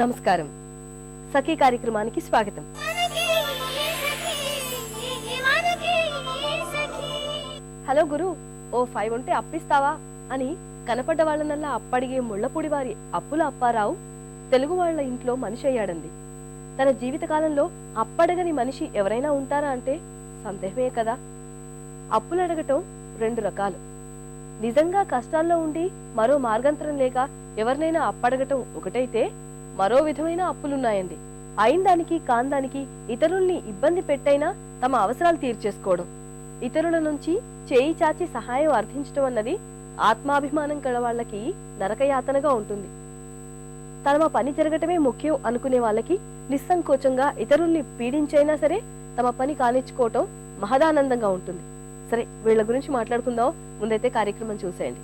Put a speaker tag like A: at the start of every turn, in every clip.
A: నమస్కారం. సఖీ కార్యక్రమానికి స్వాగతం. హలో గురు ఓ ఫైవ్ ఉంటే అప్పిస్తావా? అని కనపడ్డ వాళ్ళనల్లా అప్పడిగే ముళ్ళపూడి వారి అప్పుల అప్పారావు తెలుగు వాళ్ళ ఇంట్లో మనిషి అయ్యాడంది తన జీవితకాలంలో అప్పడగని మనిషి ఎవరైనా ఉంటారా అంటే సందేహమే కదా. అప్పులు అడగటం రెండు రకాలు. నిజంగా కష్టాల్లో ఉండి మరో మార్గంతరం లేక ఎవరినైనా అప్పడగటం ఒకటైతే మరో విధమైన అప్పులున్నాయండి. అయిందానికి కాందానికి ఇతరుల్ని ఇబ్బంది పెట్టైనా తమ అవసరాలు తీర్చేసుకోవడం. ఇతరుల నుంచి చేయి చాచి సహాయం అర్థించడం అన్నది ఆత్మాభిమానం గల వాళ్ళకి నరకయాతనగా ఉంటుంది. తమ పని జరగటమే ముఖ్యం అనుకునే వాళ్ళకి నిస్సంకోచంగా ఇతరుల్ని పీడించైనా సరే తమ పని కానిచ్చుకోవటం మహదానందంగా ఉంటుంది. సరే వీళ్ళ గురించి మాట్లాడుకుందాం. ముందైతే కార్యక్రమం చూసేయండి.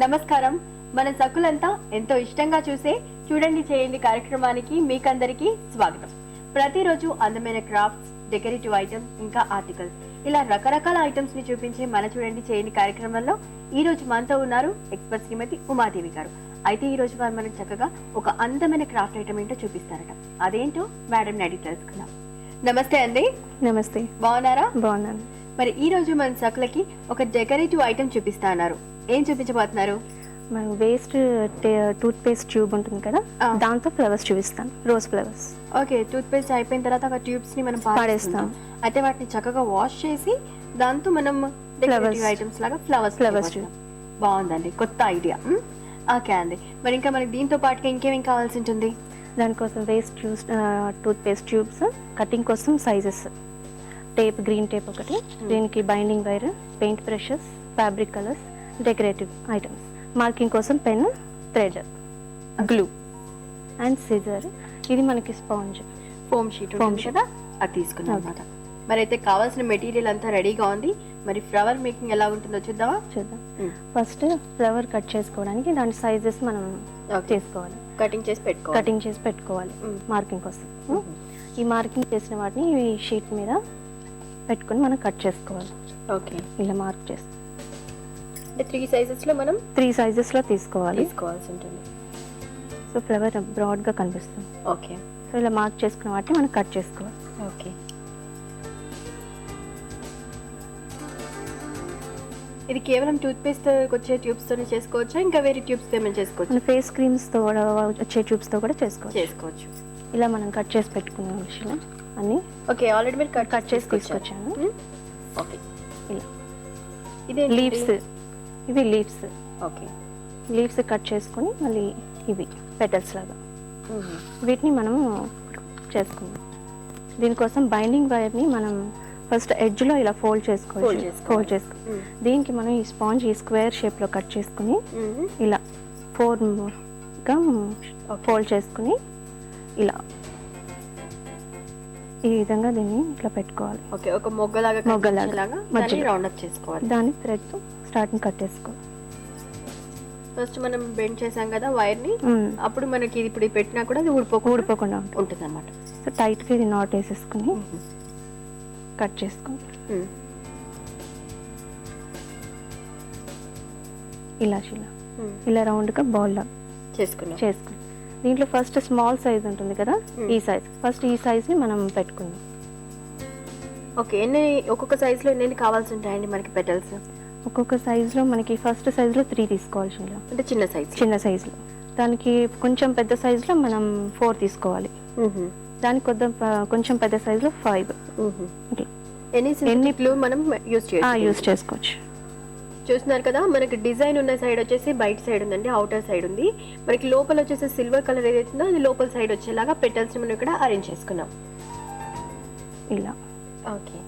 B: నమస్కారం. మన సకులంతా ఎంతో ఇష్టంగా చూసే చూడండి చేయండి కార్యక్రమానికి మీకందరికీ స్వాగతం. ప్రతిరోజు అందమైన క్రాఫ్ట్స్ డెకరేటివ్ ఐటమ్స్ ఇంకా ఆర్టికల్స్. ఇలా రకరకాల ఐటమ్స్ని చూపించే మన చూడండి చేయండి కార్యక్రమంలో ఈ రోజు మనతో ఉన్నారు ఎక్స్పర్ట్ శ్రీమతి ఉమాదేవి గారు. అయితే ఈ రోజు వారు మనకు చక్కగా ఒక అందమైన క్రాఫ్ట్ ఐటమ్ ఏంటో చూపిస్తారట. అదేంటో మేడం నడి తెలుసుకుందాం. నమస్తే అండి.
C: నమస్తే.
B: బాగున్నారా?
C: బాగున్నాను.
B: మరి ఈ రోజు మన సకులకి ఒక డెకరేటివ్ ఐటమ్ చూపిస్తా అన్నారు. ఏం చూపించబోతున్నారు?
C: మనం వేస్ట్ టూత్ పేస్ట్ ట్యూబ్ ఉంటుంది కదా. దాంతో ఫ్లవర్స్ చూపిస్తాను. Rose flowers.
B: Okay toothpaste అయిపోయిన తర్వాత ఒక ట్యూబ్స్ని మనం
C: పాడేస్తాం.
B: అయితే వాటిని చక్కగా వాష్ చేసి దాంతో మనం డెకరేటివ్. ఐటమ్స్ లాగా ఫ్లవర్స్
C: Flowers
B: బాగుందండి కొత్త ఐడియా. ఓకే అండి. మరి ఇంకా మనకి దీంతో పాటుగా ఇంకేమేం కావాల్సి ఉంటుంది?
C: దానికోసం waste tubes toothpaste tubes cutting కోసం సైజెస్ టేప్ గ్రీన్ టేప్ ఒకటి. దీనికి binding wire paint brushes fabric colours decorative items marking కోసం pen thread glue and scissor ఇది మనకి స్పాంజ్
B: ఫోమ్ షీట్ ఉంటుంది కదా? అది తీసుకున్నాం అనమాట మరి అయితే కావాల్సిన మెటీరియల్ అంతా రెడీగా ఉంది. మరి ఫ్లవర్ మేకింగ్ ఎలా ఉంటుందో చూద్దామా?
C: చూద్దాం. ఫస్ట్ ఫ్లవర్ కట్ చేసుకోవడానికి దాని సైజెస్ మనం చేసుకోవాలి.
B: కటింగ్ చేసి పెట్టుకోవాలి.
C: కటింగ్ చేసి పెట్టుకోవాలి. మార్కింగ్ కోసం. ఈ మార్కింగ్ చేసిన వాటిని ఈ షీట్ మీద పెట్టుకొని మనం కట్ చేసుకోవాలి.
B: ఓకే
C: ఇలా మార్క్ చేసి.
B: అంటే త్రీ సైజెస్లో మనం
C: త్రీ సైజెస్లో తీసుకోవాలి.
B: తీసుకోవాల్సి ఉంటుంది.
C: సో ఫ్లవర్ బ్రాడ్గా కనిపిస్తుంది.
B: ఓకే
C: సో ఇలా మార్క్ చేసుకున్న వాటిని మనం కట్ చేసుకోవాలి.
B: ఓకే ఇది కేవలం టూత్ పేస్ట్ వచ్చే ట్యూబ్స్ తోనే చేసుకోవచ్చా? ఇంకా వేరే ట్యూబ్స్తో ఏమైనా చేసుకోవచ్చు?
C: మన ఫేస్ క్రీమ్స్తో కూడా వచ్చే ట్యూబ్స్తో కూడా చేసుకోవచ్చు.
B: చేసుకోవచ్చు.
C: ఇలా మనం కట్ చేసి పెట్టుకున్న విషయం అన్ని
B: ఓకే ఆల్రెడీ మీరు కట్
C: కట్ చేసి తీసుకొచ్చాను.
B: ఓకే
C: ఇలా.
B: ఇదే
C: లీవ్స్ ఇవి లీవ్స్
B: ఓకే
C: లీవ్స్ కట్ చేసుకొని మళ్ళీ ఇవి పెటల్స్ లాగా. వీటిని మనము చేసుకుందాం. దీనికోసం బైండింగ్ వైర్ని మనం ఫస్ట్ ఎడ్జ్లో ఇలా ఫోల్డ్ చేసుకోవచ్చు.
B: చేసుకోవాలి.
C: ఫోల్డ్ చేసుకో దీనికి మనం ఈ స్పాంజ్ ఈ స్క్వేర్ షేప్లో కట్ చేసుకుని ఇలా ఫోర్గా ఫోల్డ్ చేసుకుని ఇలా ఈ విధంగా దీన్ని ఇట్లా పెట్టుకోవాలి.
B: ఓకే ఒక మొగ్గలాగా
C: మొగ్గలాగా,
B: లాగా
C: మధ్యలో.
B: రౌండ్ అప్ చేసుకోవాలి.
C: దాన్ని థ్రెడ్తో స్టార్టింగ్ కట్టేసుకోవాలి
B: ఫస్ట్ మనం బెండ్ చేసాం కదా
C: వైర్ని
B: అప్పుడు మనకి ఇది ఇప్పుడు పెట్టినా కూడా అది ఊడిపోకుండా
C: ఊడిపోకుండా ఉంటుంది.
B: అనమాట
C: సో టైట్గా ఇది నాట్ వేసేసుకుని కట్ చేసుకుని ఇలా ఇలా ఇలా రౌండ్గా బాల్
B: చేసుకున్నాం
C: చేసుకుని దీంట్లో ఫస్ట్ స్మాల్ సైజ్ ఉంటుంది కదా. ఈ సైజ్. ఫస్ట్ ఈ సైజ్ని మనం పెట్టుకుందాం.
B: ఓకే ఎన్ని ఒక్కొక్క సైజ్లో ఎన్ని కావాల్సి ఉంటాయండి మనకి పెటల్స్?
C: ఒక్కొక్క size లో మనకి ఫస్ట్లో త్రీ తీసుకోవాలి శీల.
B: అంటే చిన్న సైజ్.
C: చిన్న size లో దానికి కొంచెం పెద్ద size లో మనం ఫోర్ తీసుకోవాలి. దానికి కొద్ది కొంచెం పెద్ద size లో ఫైవ్ ఇట్లా
B: ఎన్ని మనం యూస్
C: యూస్ చేసుకోవచ్చు.
B: చూస్తున్నారు కదా మనకి డిజైన్ ఉన్న సైడ్ వచ్చేసి బయట సైడ్ ఉందండి అవుటర్ సైడ్ ఉంది. మనకి లోపల వచ్చేసి సిల్వర్ కలర్ ఏదైతుందో అది లోపల సైడ్ వచ్చేలాగా పెటల్స్ మనం ఇక్కడ అరేంజ్ చేసుకున్నాం.
C: ఇలా.
B: ఓకే.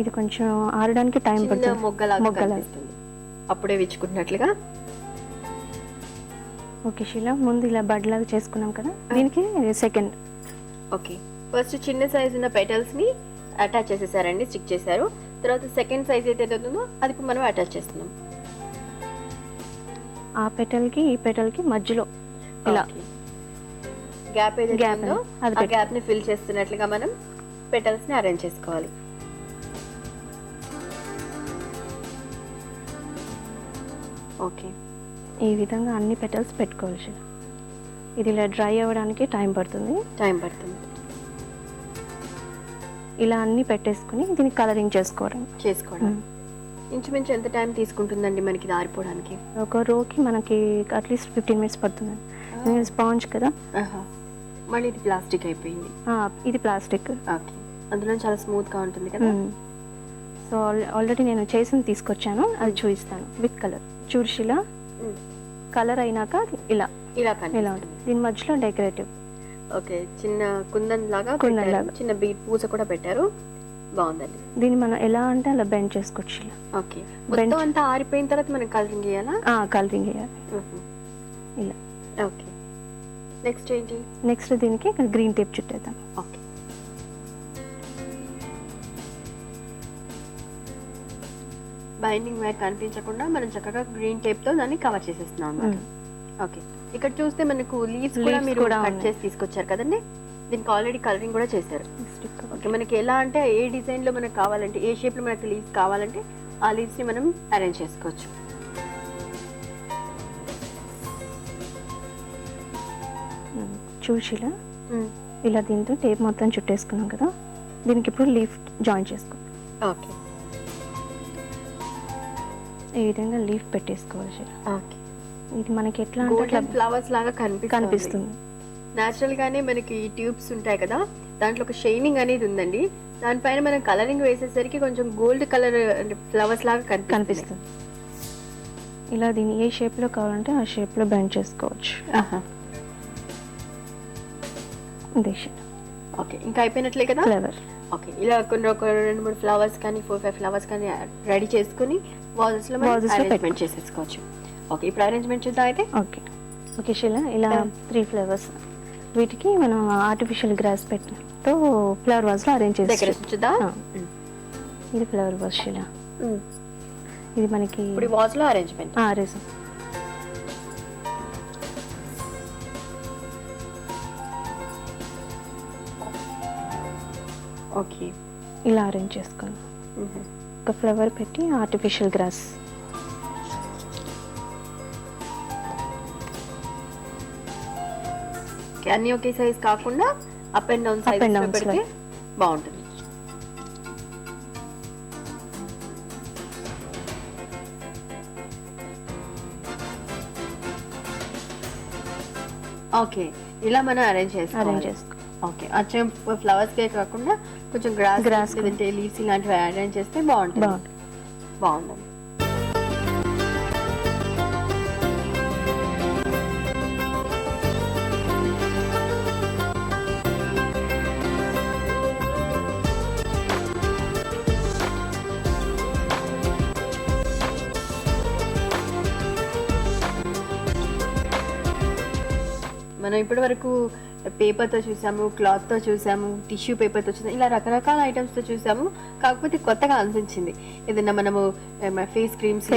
C: ఇది కొంచెం ఆరడానికి టైం పడుతుంది.
B: మొగ్గలాగా. కనిపిస్తుంది. అప్పుడే విచ్చుకుంటున్నట్లుగా.
C: ఓకే శీల. ముందు ఇలా బడ్ లాగా చేసుకున్నాం కదా. దీనికి సెకండ్
B: ఓకే. ఫస్ట్ చిన్న సైజ్ ఉన్న పెటల్స్ని అటాచ్ చేసేసారండి స్టిక్ చేశారు. తర్వాత సెకండ్ సైజ్ ఏదైతే ఉందో అది మనం అటాచ్ చేస్తున్నాం.
C: ఆ పెటల్కి ఈ పెటల్కి మధ్యలో ఇలా
B: గ్యాప్ ఏదైతే ఉందో
C: అది
B: ఆ
C: పెట్టు.
B: గ్యాప్ని ఫిల్ చేస్తున్నట్లుగా మనం పెటల్స్ని అరేంజ్ చేసుకోవాలి. ఓకే.
C: ఈ విధంగా అన్ని పెటల్స్ పెట్టుకోవాలి ఇది ఇలా డ్రై అవ్వడానికి టైం పడుతుంది.
B: టైం పడుతుంది.
C: ఇలా అన్ని పెట్టేసుకుని దీనికి కలరింగ్ చేసుకోవడం.
B: చేసుకోవడం. ఇంచుమించు ఎంత టైం తీసుకుంటుందండి మనకి ఇది ఆరిపోవడానికి?
C: ఒక రోకి మనకి అట్లీస్ట్ ఫిఫ్టీన్ మినిట్స్ పడుతుంది. స్పాంజ్ కదా.
B: మళ్ళీ ఇది ప్లాస్టిక్ అయిపోయింది.
C: ఇది ప్లాస్టిక్.
B: ఓకే. అందులో చాలా స్మూత్గా ఉంటుంది కదా?
C: సో ఆల్రెడీ నేను చేసింది తీసుకొచ్చాను. అది చూపిస్తాను. With colour. చూర్షిలా. కలర్ అయినాక ఇలా.
B: ఇలా
C: ఇలా ఉంటుంది. దీని మధ్యలో డెకరేటివ్.
B: ఓకే చిన్న కుందన్ లాగా
C: కుందన్
B: పెట్టారు.
C: లాగా.
B: చిన్న బీట్ పూస కూడా పెట్టారు. బాగుందండి.
C: దీన్ని మనం ఎలా అంటే అలా బెండ్ చేసుకోవచ్చు ఇలా.
B: ఓకే. మొత్తం. అంతా ఆరిపోయిన తర్వాత మనం కలరింగ్ చేయాలా
C: కలరింగ్ వేయాలి. ఇలా.
B: ఓకే. నెక్స్ట్ ఏంటి?
C: నెక్స్ట్ దీనికి గ్రీన్ టేప్ చుట్టేద్దాం.
B: ఓకే. బైండింగ్ వైర్ కనిపించకుండా మనం చక్కగా గ్రీన్ టేప్తో దాన్ని కవర్ చేసేస్తున్నాం అన్నమాట. ఓకే. ఇక్కడ చూస్తే మనకు లీవ్స్ కూడా మీరు
C: కూడా
B: కట్. చేసి తీసుకొచ్చారు కదండి? దీనికి ఆల్రెడీ కలరింగ్ కూడా చేశారు. ఓకే మనకి ఎలా అంటే ఏ డిజైన్లో మనకు కావాలంటే ఏ షేప్లో మనకి లీవ్స్ కావాలంటే ఆ లీవ్స్ని మనం అరేంజ్ చేసుకోవచ్చు.
C: చూసి ఇలా దీంతో టేప్ మొత్తం చుట్టేసుకున్నాం కదా. దీనికి ఇప్పుడు లీఫ్ జాయిన్ చేసుకో
B: ఓకే
C: ఈ విధంగా లీఫ్ పెట్టేసుకోవాలి.
B: ఓకే
C: ఇది మనకి ఎట్లా అంటే
B: ఫ్లవర్స్ లాగా కనిపిస్తుంది. న్యాచురల్ గానే మనకి ఈ ట్యూబ్స్ ఉంటాయి కదా దాంట్లో ఒక షైనింగ్ అనేది ఉందండి. దానిపైన మనం కలరింగ్ వేసేసరికి కొంచెం గోల్డ్ కలర్ ఫ్లవర్స్ లాగా కనిపిస్తుంది.
C: ఇలా దీన్ని ఏ షేప్లో కావాలంటే ఆ షేప్లో బెండ్ చేసుకోవచ్చు. ఇదే
B: ఓకే ఇంకా అయిపోయినట్లే కదా?
C: ఫ్లేవర్
B: ఓకే ఇలా కొన్ని ఒక రెండు మూడు ఫ్లవర్స్ కానీ ఫోర్ ఫైవ్ ఫ్లవర్స్ కానీ రెడీ చేసుకుని వాజెస్లో
C: Vases లో
B: అరేంజ్మెంట్ చేసేసుకోవచ్చు. ఓకే ఇప్పుడు అరేంజ్మెంట్ చూద్దాం అయితే.
C: ఓకే. ఓకే శిల ఇలా. త్రీ ఫ్లేవర్స్ వీటికి మనం ఆర్టిఫిషియల్ గ్రాస్ పెట్టినతో ఫ్లవర్ వాజ్లో అరేంజ్ చేసి
B: చూద్దాం.
C: ఆ. ఇది ఫ్లవర్ వాజ్ శిల. ఇది మనకి
B: ఇప్పుడు వాజ్లో అరేంజ్మెంట్
C: ఆరేసం
B: ఓకే
C: ఇలా అరేంజ్ చేసుకున్నాం ఒక ఫ్లవర్ పెట్టి ఆర్టిఫిషియల్ గ్రాస్
B: ఓకే. అన్ని ఒకే సైజ్ కాకుండా అప్ అండ్ డౌన్ సైజ్ పెడితే బాగుంటుంది. ఓకే. ఇలా మనం అరేంజ్ చేసుకోవాలి.
C: చేసుకో
B: ఓకే. అచ్చం ఫ్లవర్స్ కే కాకుండా కొంచెం గ్రాస్ లేదంటే లీవ్స్ ఇలాంటివి అరేంజ్ చేస్తే బాగుంటుంది.
C: బాగుంటుంది.
B: మనం ఇప్పటి వరకు పేపర్తో చూసాము క్లాత్తో చూసాము టిష్యూ పేపర్తో చూసాము ఇలా రకరకాల ఐటమ్స్తో చూసాము కాకపోతే కొత్తగా అనిపించింది ఏదైనా మనము ఫేస్ క్రీమ్స్.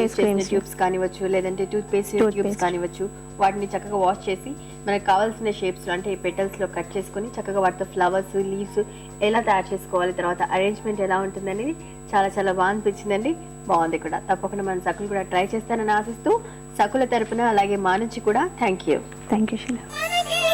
B: ట్యూబ్స్ కానివచ్చు లేదంటే టూత్ పేస్ట్. ట్యూబ్స్ కానివచ్చు వాటిని చక్కగా వాష్ చేసి మనకు కావాల్సిన షేప్స్లో అంటే పెటల్స్లో కట్ చేసుకొని చక్కగా వాటితో ఫ్లవర్స్ లీవ్స్ ఎలా తయారు చేసుకోవాలి తర్వాత అరేంజ్మెంట్ ఎలా ఉంటుంది అనేది చాలా చాలా బాగా అనిపించిందండి బాగుంది కూడా. తప్పకుండా మన సకులు కూడా ట్రై చేస్తానని ఆశిస్తూ సకుల తరపున అలాగే మా నుంచి కూడా థ్యాంక్ యూ
C: థ్యాంక్ యూ